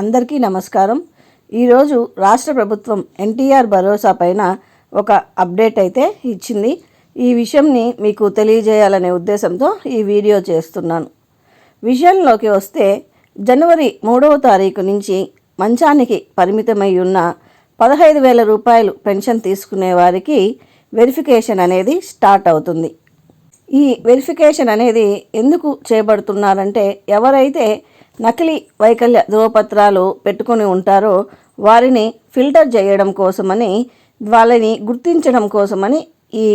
అందరికీ నమస్కారం. ఈరోజు రాష్ట్ర ప్రభుత్వం ఎన్టీఆర్ భరోసా పైన ఒక అప్డేట్ అయితే ఇచ్చింది. ఈ విషయంని మీకు తెలియజేయాలనే ఉద్దేశంతో ఈ వీడియో చేస్తున్నాను. విషయంలోకి వస్తే జనవరి మూడవ తారీఖు నుంచి మంచానికి పరిమితమై ఉన్న పదహైదు వేల రూపాయలు పెన్షన్ తీసుకునే వారికి వెరిఫికేషన్ అనేది స్టార్ట్ అవుతుంది. ఈ వెరిఫికేషన్ అనేది ఎందుకు చేపడుతున్నారంటే ఎవరైతే నకిలీ వైకల్య ధృవపత్రాలు పెట్టుకొని ఉంటారో వారిని ఫిల్టర్ చేయడం కోసమని వాళ్ళని గుర్తించడం కోసమని ఈ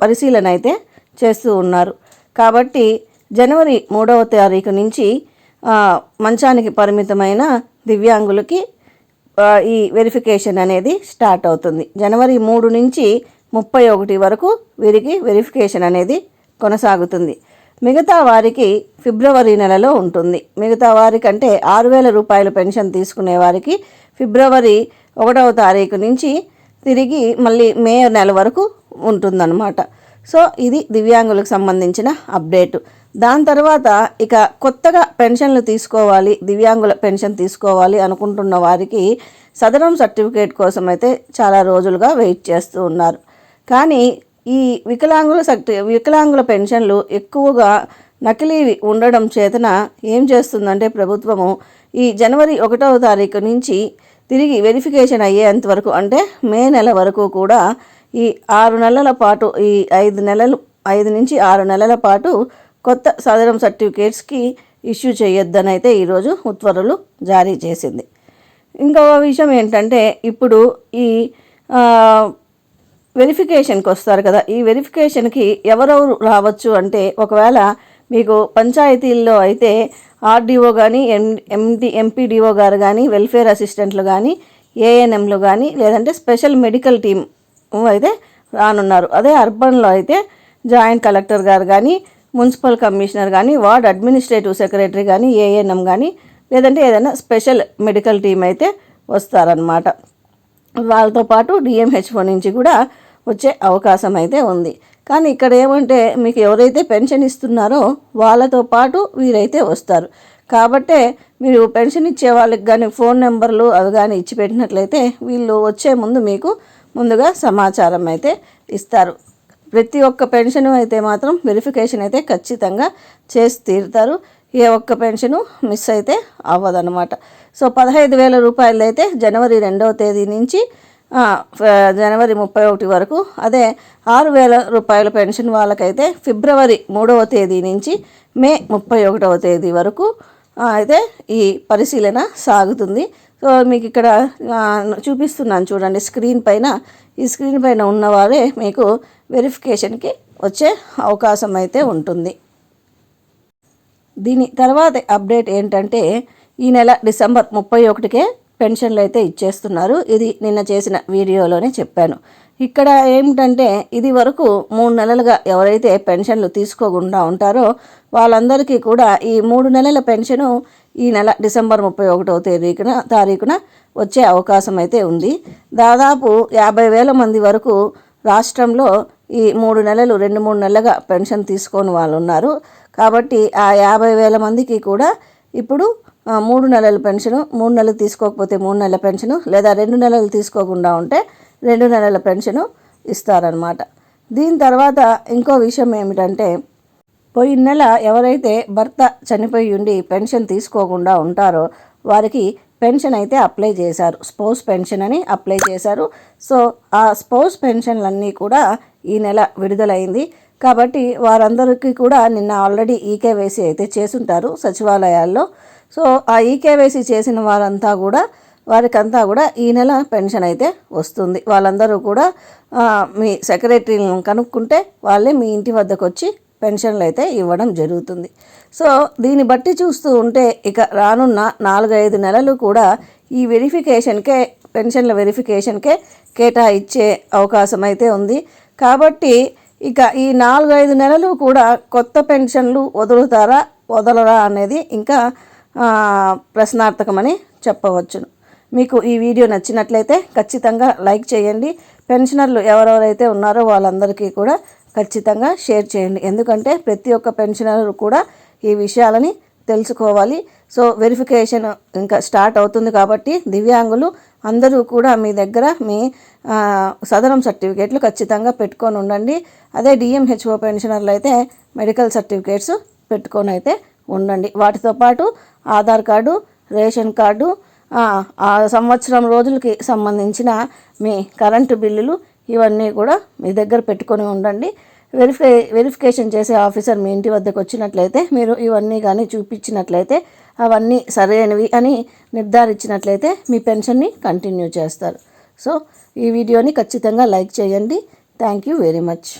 పరిశీలన అయితే చేస్తూ ఉన్నారు. కాబట్టి జనవరి మూడవ తారీఖు నుంచి మంచానికి పరిమితమైన దివ్యాంగులకి ఈ వెరిఫికేషన్ అనేది స్టార్ట్ అవుతుంది. జనవరి మూడు నుంచి ముప్పై ఒకటి వరకు వీరికి వెరిఫికేషన్ అనేది కొనసాగుతుంది. మిగతా వారికి ఫిబ్రవరి నెలలో ఉంటుంది. మిగతా వారికి అంటే ఆరు వేల రూపాయల పెన్షన్ తీసుకునే వారికి ఫిబ్రవరి ఒకటవ తారీఖు నుంచి తిరిగి మళ్ళీ మే నెల వరకు ఉంటుందన్నమాట. సో ఇది దివ్యాంగులకు సంబంధించిన అప్డేట్. దాని తర్వాత ఇక కొత్తగా పెన్షన్లు తీసుకోవాలి దివ్యాంగుల పెన్షన్ తీసుకోవాలి అనుకుంటున్న వారికి సదరం సర్టిఫికేట్ కోసం అయితే చాలా రోజులుగా వెయిట్ చేస్తూ ఉన్నారు. కానీ ఈ వికలాంగుల సర్టి వికలాంగుల పెన్షన్లు ఎక్కువగా నకిలీవి ఉండడం చేతన ఏం చేస్తుందంటే ప్రభుత్వము ఈ జనవరి ఒకటవ తారీఖు నుంచి తిరిగి వెరిఫికేషన్ అయ్యేంత వరకు అంటే మే నెల వరకు కూడా ఈ ఆరు నెలల పాటు ఈ ఐదు నెలలు ఐదు నుంచి ఆరు నెలల పాటు కొత్త సదరం సర్టిఫికేట్స్కి ఇష్యూ చేయొద్దని అయితే ఈరోజు ఉత్తర్వులు జారీ చేసింది. ఇంకొక విషయం ఏంటంటే ఇప్పుడు ఈ వెరిఫికేషన్కి వస్తారు కదా. ఈ వెరిఫికేషన్కి ఎవరెవరు రావచ్చు అంటే ఒకవేళ మీకు పంచాయతీల్లో అయితే ఆర్డీఓ కానీ ఎం ఎండి ఎంపీడీఓ గారు కానీ వెల్ఫేర్ అసిస్టెంట్లు కానీ ఏఎన్ఎంలు కానీ లేదంటే స్పెషల్ మెడికల్ టీమ్ అయితే రానున్నారు. అదే అర్బన్లో అయితే జాయింట్ కలెక్టర్ గారు కానీ మున్సిపల్ కమిషనర్ కానీ వార్డ్ అడ్మినిస్ట్రేటివ్ సెక్రటరీ కానీ ఏఎన్ఎం కానీ లేదంటే ఏదైనా స్పెషల్ మెడికల్ టీం అయితే వస్తారనమాట వాళ్ళతో పాటు డిఎంహెచ్ఓ నుంచి కూడా వచ్చే అవకాశం అయితే ఉంది. కానీ ఇక్కడ ఏమంటే మీకు ఎవరైతే పెన్షన్ ఇస్తున్నారో వాళ్ళతో పాటు వీరైతే వస్తారు. కాబట్టే మీరు పెన్షన్ ఇచ్చే వాళ్ళకి కానీ ఫోన్ నెంబర్లు అవి కానీ ఇచ్చి పెట్టినట్లయితే వీళ్ళు వచ్చే ముందు మీకు ముందుగా సమాచారం అయితే ఇస్తారు. ప్రతి ఒక్క పెన్షన్ అయితే మాత్రం వెరిఫికేషన్ అయితే ఖచ్చితంగా చేసి తీరుతారు. ఏ ఒక్క పెన్షను మిస్ అయితే అవ్వదన్నమాట. సో పదహైదు వేల రూపాయలు అయితే జనవరి రెండవ తేదీ నుంచి జనవరి ముప్పై ఒకటి వరకు. అదే ఆరు వేల రూపాయల పెన్షన్ వాళ్ళకైతే ఫిబ్రవరి మూడవ తేదీ నుంచి మే ముప్పై ఒకటవ తేదీ వరకు అయితే ఈ పరిశీలన సాగుతుంది. సో మీకు ఇక్కడ చూపిస్తున్నాను చూడండి స్క్రీన్ పైన. ఈ స్క్రీన్ పైన ఉన్నవారే మీకు వెరిఫికేషన్కి వచ్చే అవకాశం అయితే ఉంటుంది. దీని తర్వాత అప్డేట్ ఏంటంటే ఈ నెల డిసెంబర్ ముప్పై ఒకటికే పెన్షన్లు అయితే ఇచ్చేస్తున్నారు. ఇది నిన్న చేసిన వీడియోలోనే చెప్పాను. ఇక్కడ ఏమిటంటే ఇది వరకు మూడు నెలలుగా ఎవరైతే పెన్షన్లు తీసుకోకుండా ఉంటారో వాళ్ళందరికీ కూడా ఈ మూడు నెలల పెన్షను ఈ నెల డిసెంబర్ ముప్పై ఒకటవ తేదీన తారీఖున వచ్చే అవకాశం అయితే ఉంది. దాదాపు యాభై వేల మంది వరకు రాష్ట్రంలో ఈ మూడు నెలలు రెండు మూడు నెలలుగా పెన్షన్ తీసుకొని వాళ్ళు ఉన్నారు కాబట్టి ఆ యాభై వేల మందికి కూడా ఇప్పుడు మూడు నెలల పెన్షను మూడు నెలలు తీసుకోకపోతే మూడు నెలల పెన్షను లేదా రెండు నెలలు తీసుకోకుండా ఉంటే రెండు నెలల పెన్షను ఇస్తారనమాట దీని తర్వాత ఇంకో విషయం ఏమిటంటే పోయిన నెల ఎవరైతే భర్త చనిపోయి ఉండి పెన్షన్ తీసుకోకుండా ఉంటారో వారికి పెన్షన్ అయితే అప్లై చేశారు. స్పౌస్ పెన్షన్ అని అప్లై చేశారు. సో ఆ స్పౌస్ పెన్షన్లన్నీ కూడా ఈ నెల విడుదలైంది. కాబట్టి వారందరికీ కూడా నిన్న ఆల్రెడీ ఈకేవైసీ అయితే చేసుంటారు సచివాలయాల్లో. సో ఆ ఈకేవైసీ చేసిన వారంతా కూడా వారికంతా కూడా ఈ నెల పెన్షన్ అయితే వస్తుంది. వాళ్ళందరూ కూడా మీ సెక్రటరీలను కనుక్కుంటే వాళ్ళే మీ ఇంటి వద్దకు వచ్చి పెన్షన్లు అయితే ఇవ్వడం జరుగుతుంది. సో దీన్ని బట్టి చూస్తూ ఉంటే ఇక రానున్న నాలుగైదు నెలలు కూడా ఈ వెరిఫికేషన్కే పెన్షన్ల వెరిఫికేషన్కే కేటాయించే అవకాశం అయితే ఉంది. కాబట్టి ఇక ఈ నాలుగైదు నెలలు కూడా కొత్త పెన్షన్లు వదులుతారా వదలరా అనేది ఇంకా ప్రశ్నార్థకమని చెప్పవచ్చును. మీకు ఈ వీడియో నచ్చినట్లయితే ఖచ్చితంగా లైక్ చేయండి. పెన్షనర్లు ఎవరెవరైతే ఉన్నారో వాళ్ళందరికీ కూడా ఖచ్చితంగా షేర్ చేయండి. ఎందుకంటే ప్రతి ఒక్క పెన్షనర్ కూడా ఈ విషయాలని తెలుసుకోవాలి. సో వెరిఫికేషన్ ఇంకా స్టార్ట్ అవుతుంది కాబట్టి దివ్యాంగులు అందరూ కూడా మీ దగ్గర మీ ఆ, సదరం సర్టిఫికేట్లు ఖచ్చితంగా పెట్టుకొని ఉండండి. అదే డిఎంహెచ్ఓ పెన్షనర్లు అయితే మెడికల్ సర్టిఫికేట్స్ పెట్టుకొని అయితే ఉండండి. వాటితో పాటు ఆధార్ కార్డు రేషన్ కార్డు ఆ సంవత్సరం రోజులకి సంబంధించిన మీ కరెంటు బిల్లులు ఇవన్నీ కూడా మీ దగ్గర పెట్టుకొని ఉండండి. వెరిఫై వెరిఫికేషన్ చేసే ఆఫీసర్ మీ ఇంటి వద్దకు వచ్చినట్లయితే మీరు ఇవన్నీ కానీ చూపించినట్లయితే అవన్నీ సరైనవి అని నిర్ధారించినట్లయితే మీ పెన్షన్ని కంటిన్యూ చేస్తారు. సో ఈ వీడియోని ఖచ్చితంగా లైక్ చేయండి. Thank you very much.